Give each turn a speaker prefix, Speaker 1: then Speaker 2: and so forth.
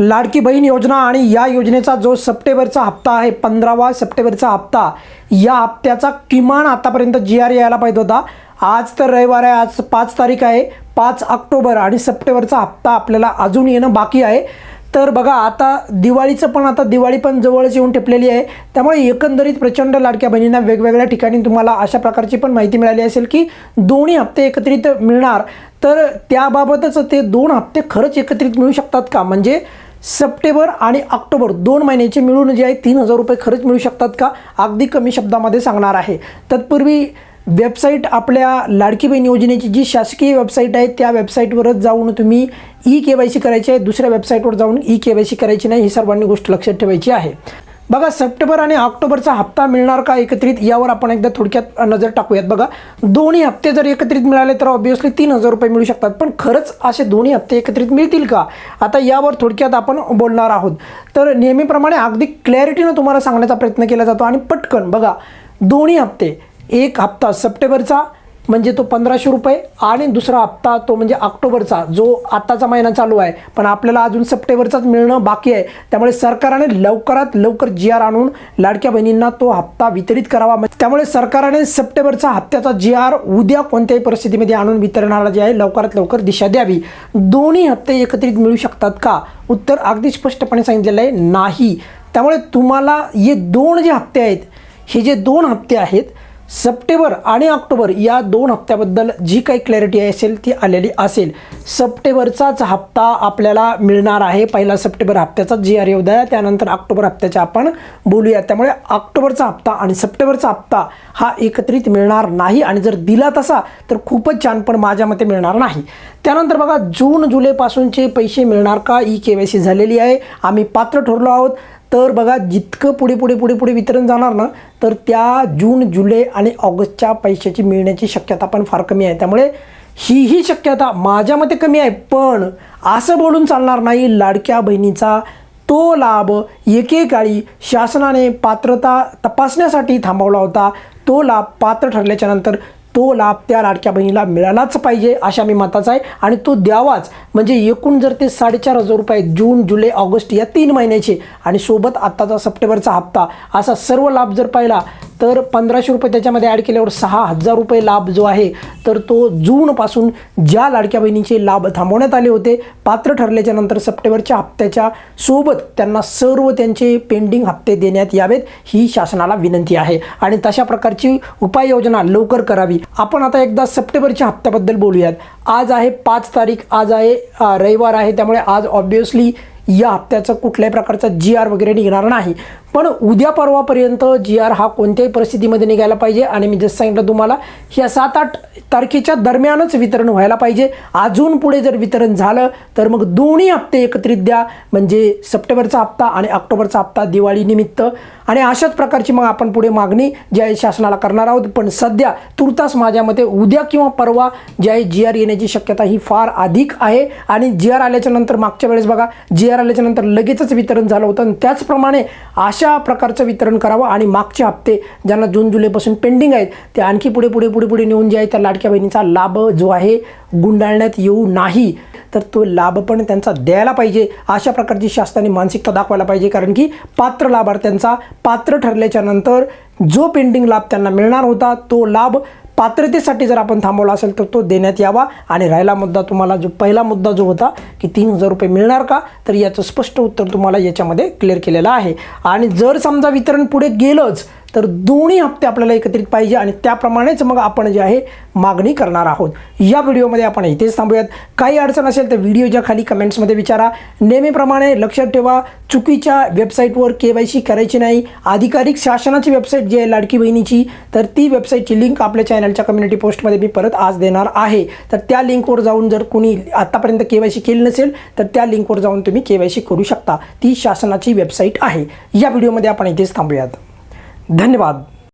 Speaker 1: लाडकी बहीण योजना आणि या योजनेचा जो सप्टेंबरचा हप्ता आहे पंधरावा सप्टेंबरचा हप्ता या हप्त्याचा किमान आतापर्यंत जी आर यायला पाहिजे होता. आज तर रविवार आहे आज पाच तारीख आहे पाच ऑक्टोबर आणि सप्टेंबरचा हप्ता आपल्याला अजून येणं बाकी आहे. तर बघा आता दिवाळीचं पण आता दिवाळी पण जवळच येऊन ठेपलेली आहे. त्यामुळे एकंदरीत प्रचंड लाडक्या बहिणींना वेगवेगळ्या ठिकाणी तुम्हाला अशा प्रकारची पण माहिती मिळाली असेल की दोन्ही हप्ते एकत्रित मिळणार. तर त्याबाबतच ते दोन हप्ते खरंच एकत्रित मिळू शकतात का? म्हणजे सप्टेंबर आणि ऑक्टोबर दोन महिन्याचे मिळून जे आहे तीन हजार रुपये खरंच मिळू शकतात का? अगदी कमी शब्दामध्ये सांगणार आहे. तत्पूर्वी वेबसाईट आपल्या लाडकी बहीण योजनेची जी शासकीय वेबसाईट आहे त्या वेबसाईटवरच जाऊन तुम्ही ई के वाय सी करायची आहे. दुसऱ्या वेबसाईटवर जाऊन ई के वाय सी करायची नाही ही सर्वांनी गोष्ट लक्षात ठेवायची आहे. बघा सप्टेंबर आणि ऑक्टोबरचा हप्ता मिळणार का एकत्रित यावर आपण एकदा थोडक्यात नजर टाकूयात. बघा दोन्ही हप्ते जर एकत्रित मिळाले तर ऑब्विसली तीन हजार रुपये मिळू शकतात. पण खरंच असे दोन्ही हप्ते एकत्रित मिळतील का? आता यावर थोडक्यात आपण बोलणार आहोत. तर नेहमीप्रमाणे अगदी क्लॅरिटीनं तुम्हाला सांगण्याचा प्रयत्न केला जातो. आणि पटकन बघा दोन्ही हप्ते एक हप्ता सप्टेंबरचा म्हणजे तो पंधराशे रुपये आणि दुसरा हप्ता तो म्हणजे ऑक्टोबरचा जो आत्ताचा महिना चालू आहे. पण आपल्याला अजून सप्टेंबरचाच मिळणं बाकी आहे. त्यामुळे सरकारने लवकरात लवकर जी आर आणून लाडक्या बहिणींना तो हप्ता वितरित करावा. त्यामुळे सरकारने सप्टेंबरचा हप्त्याचा जी आर उद्या कोणत्याही परिस्थितीमध्ये आणून वितरणाला जे आहे लवकरात लवकर दिशा द्यावी. दोन्ही हप्ते एकत्रित मिळू शकतात का? उत्तर अगदी स्पष्टपणे सांगितलेलं आहे नाही. त्यामुळे तुम्हाला हे दोन जे हप्ते आहेत हे जे दोन हप्ते आहेत सप्टेंबर आणि ऑक्टोबर या दोन हप्त्याबद्दल जी काही क्लॅरिटी असेल ती आलेली असेल. सप्टेंबरचाच हप्ता आपल्याला मिळणार आहे. पहिला सप्टेंबर हप्त्याचा जी आर येऊ द्या त्यानंतर ऑक्टोबर हप्त्याच्या आपण बोलूया. त्यामुळे ऑक्टोबरचा हप्ता आणि सप्टेंबरचा हप्ता हा एकत्रित मिळणार नाही आणि जर दिला तसा तर खूपच छान पण माझ्या मते मिळणार नाही. त्यानंतर बघा जून जुलैपासूनचे पैसे मिळणार का? ई के वाय सी झालेली आहे. आम्ही पात्र ठरलो आहोत. तर बघा जितकं पुढे पुढे पुढे पुढे वितरण जाणार ना तर त्या जून जुलै आणि ऑगस्टच्या पैशाची मिळण्याची शक्यता पण फार कमी आहे. त्यामुळे ही ही शक्यता माझ्या मते कमी आहे पण असं बोलून चालणार नाही लाडक्या बहिणीचा तो लाभ एकेकाळी शासनाने पात्रता तपासण्यासाठी थांबवला होता. तो लाभ पात्र ठरल्याच्या नंतर तो लाभ त्या लाडक्या बहिणीला मिळालाच पाहिजे अशा मी मताचा आहे. आणि तो द्यावाच. म्हणजे एकूण जर ते साडेचार हजार रुपये जून जुलै ऑगस्ट या तीन महिन्याचे. आणि सोबत आत्ताचा सप्टेंबरचा हप्ता असा सर्व लाभ जर पाहिला तर पंधराशे रुपये त्याच्यामध्ये ॲड केल्यावर सहा हजार रुपये लाभ जो आहे तर तो जूनपासून ज्या लाडक्या बहिणीचे लाभ थांबवण्यात आले होते पात्र ठरल्याच्या नंतर सप्टेंबरच्या हप्त्याच्या सोबत त्यांना सर्व त्यांचे पेंडिंग हप्ते देण्यात यावेत ही शासनाला विनंती आहे. आणि तशा प्रकारची उपाययोजना लवकर करावी. आपण आता एकदा सप्टेंबरच्या हप्त्याबद्दल बोलूयात. आज आहे पाच तारीख आज आहे रविवार आहे त्यामुळे आज ऑब्वियसली या हप्त्याचं कुठल्याही प्रकारचा जी आर वगैरे निघणार नाही. पण उद्या परवापर्यंत जी आर हा कोणत्याही परिस्थितीमध्ये निघायला पाहिजे आणि मी जसं सांगितलं तुम्हाला ह्या सात आठ तारखेच्या दरम्यानच वितरण व्हायला पाहिजे. अजून पुढे जर वितरण झालं तर मग दोन्ही हप्ते एकत्रित द्या. म्हणजे सप्टेंबरचा हप्ता आणि ऑक्टोबरचा हप्ता दिवाळीनिमित्त आणि अशाच प्रकारची मग आपण पुढे मागणी ज्या आहे शासनाला करणार आहोत. पण सध्या तुर्तास माझ्या मते उद्या किंवा परवा जे आहे जी आर येण्याची शक्यता ही फार अधिक आहे. आणि जी आर आल्याच्यानंतर मागच्या वेळेस बघा जी आर आल्याच्यानंतर लगेचच वितरण झालं होतं. आणि त्याचप्रमाणे अशा प्रकारचं वितरण करावं. आणि मागचे हप्ते ज्यांना जून जुलैपासून पेंडिंग आहेत ते आणखी पुढे पुढे पुढे पुढे नेऊन जे आहे त्या लाडक्या बहिणीचा लाभ जो आहे गुंडाळण्यात येऊ नाही. तर तो लाभ पण त्यांचा द्यायला पाहिजे. अशा प्रकारची शासनाने मानसिकता दाखवायला पाहिजे. कारण की पात्र लाभार्थ्यांचा पात्र ठरल्याच्या नंतर जो पेंडिंग लाभ त्यांना मिळणार होता तो लाभ पात्रतेसाठी जर आपण थांबवला असेल तर तो देण्यात यावा. आणि राहिला मुद्दा तुम्हाला जो पहिला मुद्दा जो होता की तीन हजार रुपये मिळणार का तर याचं स्पष्ट उत्तर तुम्हाला याच्यामध्ये क्लिअर केलेलं आहे. आणि जर समजा वितरण पुढे गेलंच तर दोन्ही हप्ते आपल्याला एकत्रित पाहिजे आणि त्याप्रमाणेच मग आपण जे आहे मागणी करणार आहोत. या व्हिडिओमध्ये आपण इथेच थांबूयात. काही अडचण असेल तर व्हिडिओच्या खाली कमेंट्समध्ये विचारा. नेहमीप्रमाणे लक्षात ठेवा चुकीच्या वेबसाईटवर के वाय सी करायची नाही. अधिकाधिक शासनाची वेबसाईट जी आहे लाडकी बहिणीची तर ती वेबसाईटची लिंक आपल्या चॅनलच्या कम्युनिटी पोस्टमध्ये मी परत आज देणार आहे. तर त्या लिंकवर जाऊन जर कुणी आत्तापर्यंत के वाय सी केली नसेल तर त्या लिंकवर जाऊन तुम्ही के वाय सी करू शकता. ती शासनाची वेबसाईट आहे. या व्हिडिओमध्ये आपण इथेच थांबूयात. धन्यवाद.